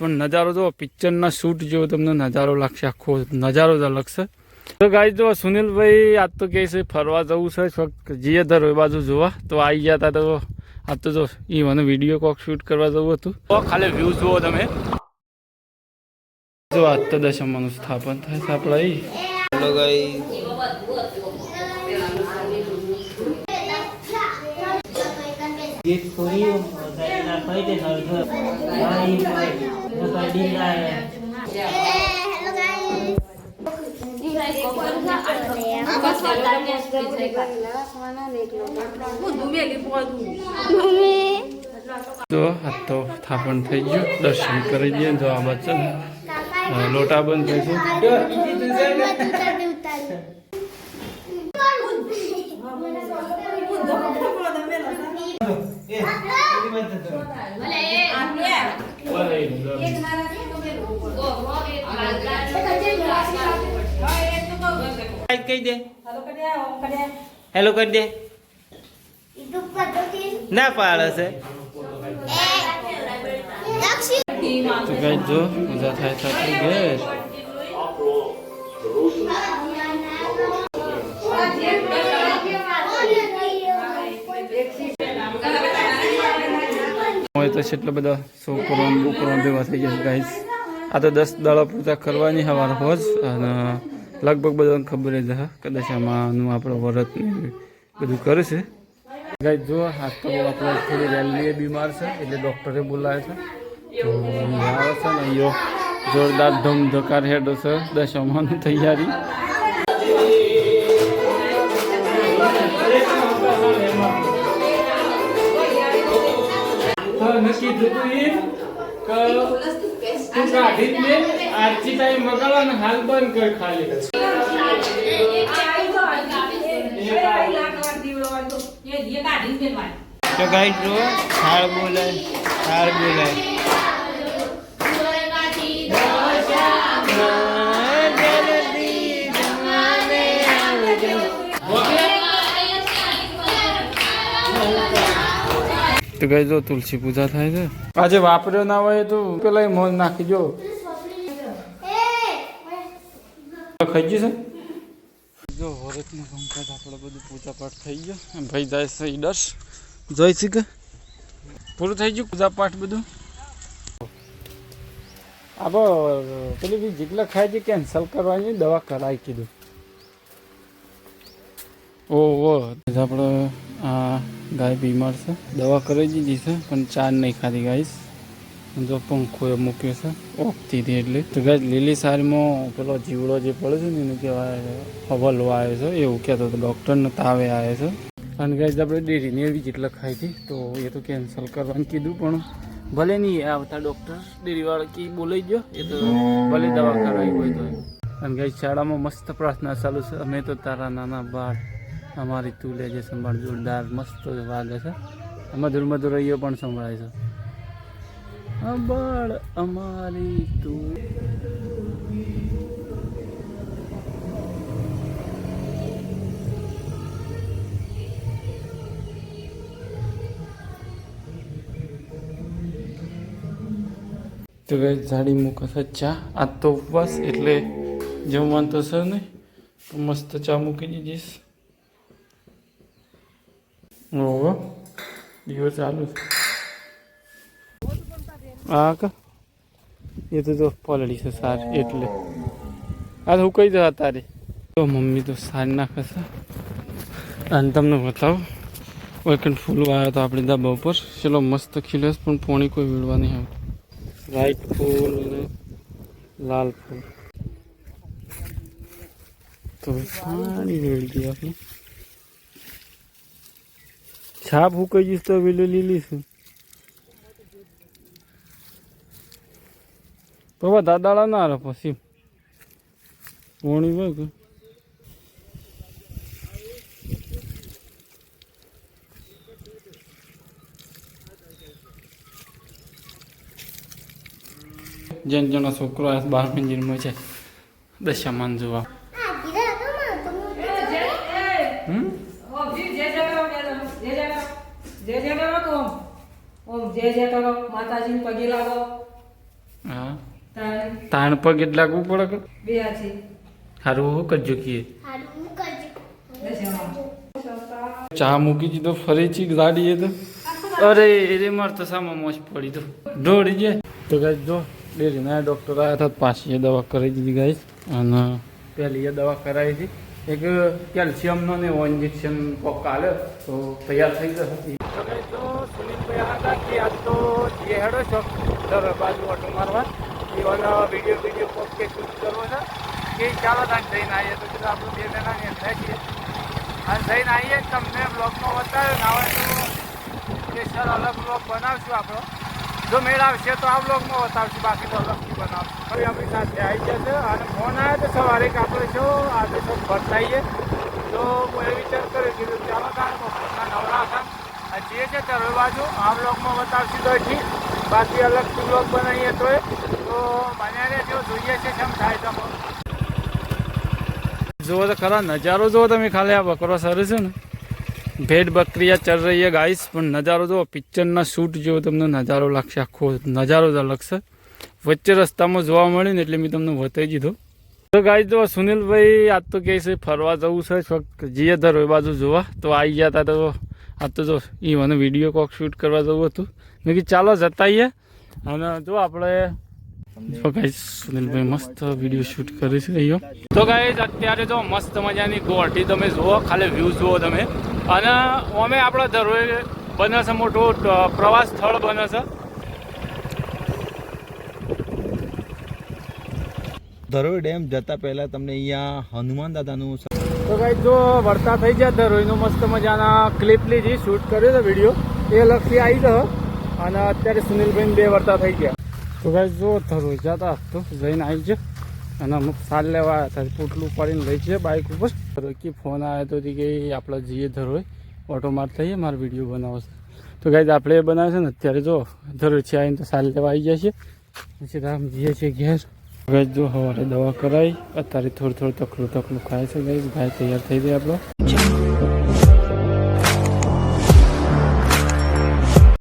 પણ નજારો જો પિક્ચરના શૂટ જેવો તમને નજારો લાગશે, આખો નજારો જ અલગ છે. તો ગાઈ જો સુનિલભાઈ આજ તો કહે છે, ફરવા જવું છે, ફક્ત જીએ ધર એ બાજુ જોવા. તો આવી ગયા હતા તો આજ તો જો એ મને વીડિયો કોક શૂટ કરવા જવું હતું. તો ખાલી વ્યૂ જુઓ તમે. જો આજ તો દશમાનું સ્થાપન થાય છે હેલો ગાઈ ગીત ખોર્યું ગાડીના ફાઈટે નડઘર ગાડી ફાઈટ ગાડી લાય જો આ તો સ્થાપન થઈ ગયું. દર્શન કરી દઈએ જો આ બાજુ છે ને, અ, લોટા બંધ થઈ છે કહી દે હેલો કરી દે. ના પાડે છે. તો જો પૂજા થાય છે આપણી હોય તો એટલા બધા છોકરો બોકરો ભેગા થઈ જશે ગાઈસ આ તો દસ દાડા પૂજા કરવાની હવાર હોજ, અને લગભગ બધાને ખબર જ હા, કદાચ આમાંનું આપણો વ્રત બધું કરે છે. ગાઈસ જો હાથ તો આપણે થોડી રેલી બીમાર છે, એટલે ડૉક્ટરે બોલાવે છે. તો આવે છે ને, અહીંયા જોરદાર ધમ ધકાર હેડો છે, દશામાની તૈયારી. નક્કી થતું એ કે તું કાઢી લે આજથી ટાઈમ વગાડવાનો હાલ બંધ કર ખાલી. તો ગાઈડ જો થાળ બોલાય થાળ બોલાય. તો ગઈ જો તુલસી પૂજા થાય છે. આજે વાપર્યો ના હોય તો પેલા મોલ નાખી જો ખાઈ ગયું છે? જો હોરતનું કામકાજ આપણે બધું પૂજા પાઠ થઈ ગયો. ભાઈ જાય છે ઈડર્સ જોઈ છે કે પૂરું થઈ ગયું પૂજા પાઠ બધું આબો પેલી બી જેટલા ખાય છે કેન્સલ કરવાની દવા કરાવી કીધું. ઓહો. આપણે આ ગાય બીમાર છે. દવા કરી દીધી છે, પણ ચા નહીં ખાધી ગાઈશ જો પંખો મૂક્યો છે, ઓપતી હતી એટલે. તો ગાય લીલી સારીમાં પેલો જીવડો જે પડે છે ને, એને કહેવાય હવલો આવે છે, એવું કહેતો હતો. ડૉક્ટરને તાવે આવે છે. અને ગાય આપણે ડેરી એવી જેટલા ખાઈ હતી. તો એ તો કેન્સલ કરવાનું કીધું, પણ ભલે નહીં આવતા ડૉક્ટર ડેરીવાળા કે બોલાઈ ગયો, એ તો ભલે દવા કરાવી હોય તો. અને ગાય શાળામાં મસ્ત પ્રાર્થના ચાલુ છે, અમે તો તારા નાના બાળ. અમારી તું લેજે સંભાળ જોરદાર મસ્ત વાગે છે. મધુર મધુર અહીંયો પણ સંભળાય છે. અંબાળ અમારી તું. તો ગઈ ઝાડી મૂકે છે ચા. આ તો ઉપવાસ એટલે જમવાનું તો નહીં તો મસ્ત ચા મૂકી દીધીશ. ઓહો. દિવસ ચાલુ છે. હા કા એ તો જો પલડી છે સાર એટલે. આ તો હું કહી દઉં તારે તો મમ્મી તો સાર નાખે છે. અને તમને બતાવું. વેકન ફૂલ વાવ્યો તો આપણી ધાબા ઉપર. ચલો મસ્ત ખીલે છે પણ પોણી કોઈ વીળવા નહીં આવતું. વ્હાઈટ ફૂલ અને લાલ ફૂલ. તો સારી વેળગી આપણી. છાપ હું જઈશ તો વેલી લીલી છે બાબા દાદાળા ના રહે પછી. પોણી હોય કે. જેન જેનો છોકરો બારમી બાર મંજિરમાં છે, દશામાન જોવા. ઓમ જી જય જય કરો જય જય કરો જય જય કરો તો ઓમ. ઓમ જય જય કરો માતાજીને પગે લાગો. હા. તારે તાણ પર કેટલા લાગવું પડે કે? બે આ છે સારું હું કરજો. કીએ ચા મૂકી દીધો ફરીથી ગાડી એ તો. અરે એરે માર તો સામા મોજ પડી તો. દોડી જાય તો ગાઈસ જો ડેરી ના ડૉક્ટર આવ્યા હતા પાછી એ દવા કરી દીધી ગાય અને પહેલી એ દવા કરાવી હતી. એક કેલ્શિયમનો ને ઇન્જેક્શન કોક કાલે, તો તૈયાર થઈ જશે તમે તો સુનિલભાઈ કે આજ તો જે હેડો છો. દર બાજુ ઓટો મારવા. એવાનો વીડિયો વીડિયો કોક કે શૂટ કરવો છે કે ચાલો તાન જઈને આવીએ. તો કીધું આપણે બે થાય છે અને જઈને આવીએ. તમને બ્લોગમાં બતાવ્યો ના સ્પેશિયલ અલગ બ્લોગ બનાવશું આપણો. જો મેળ આવશે તો આ બ્લોગમાં બતાવશું. બાકી તો અલગથી બનાવશું. હવે આપણી સાથે આવી જશે અને ફોન આવ્યો તો સવારે કે આપણે જો આજે તો થઈએ તો હું એ વિચાર કર્યો કીધું ચાલો કારણ નવરા હતા. જે છે તે બાજુ આ બ્લોગમાં બતાવશું તો ઠીક બાકી અલગથી બ્લોગ બનાવીએ તો તો બનાવીને જો જોઈએ છે કેમ થાય તમે જુઓ તો ખરા નજારો જુઓ તમે ખાલી આ બકરો સરે છે ને. ભેડ બકરીયા ચર રહી ગાઈશ પણ નજારો જુઓ, પિક્ચરના શૂટ જેવો તમને નજારો લાગશે, આખો નજારો જ અલગ છે. વચ્ચે રસ્તામાં જોવા મળ્યું ને એટલે મેં તમને બતાવી દીધું. તો ગાય તો સુનિલભાઈ આજ તો કહે છે ફરવા જવું છે, ફક્ત જીએ ધરો એ બાજુ જોવા. તો આવી ગયા હતા તો આજ તો જો એ મને વીડિયો કોક શૂટ કરવા જવું હતું. મેં કીધું, ચાલો જતા આવીએ અને જો આપણે તો ગાઈસ સુનિલભાઈ મસ્ત વીડિયો શૂટ કરે છે અહીંયા. તો ગાઈસ અત્યારે તો મસ્ત મજાની ગોઠી તમે જુઓ, ખાલી વ્યૂ જુઓ તમે. અને અમે આપણા ધરોઈ બને છે મોટો પ્રવાસ સ્થળ બને છે. ધરોઈ ડેમ જતા પહેલા તમને અહીંયા હનુમાન દાદાનું તો ગાઈસ જો વરસાદ થઈ જાય ધરોઈનો મસ્ત મજાના ક્લિપ લીધી શૂટ કર્યો હતો વીડિયો એ અલગથી આવી ગયો. અને અત્યારે સુનિલભાઈ બે વરતા થઈ ગયા. તો ગાઈસ જો ધરોઈ જતા તો જઈને આવી છે અને અમુક સાલ લેવા આવ્યા હતા. પોટલું પાડીને લઈ છે બાઇક ઉપર. ધરોઈ ફોન આવ્યો તો કે આપણે જઈએ ધરોઈ. ઓટો માર થઈએ, મારો વીડિયો બનાવો છે. તો ગાઈસ આપણે એ બનાવે છે ને, અત્યારે જો ધરોઈ છે આવીને તો સાલ લેવા આવી જાય છે પછી રામ જઈએ છીએ ઘેર. ગાય જો સવારે દવા કરાવી અત્યારે થોડું થોડું તકલું તકલું ખાય છે ગાય ગાય તૈયાર થઈ ગઈ આપણો.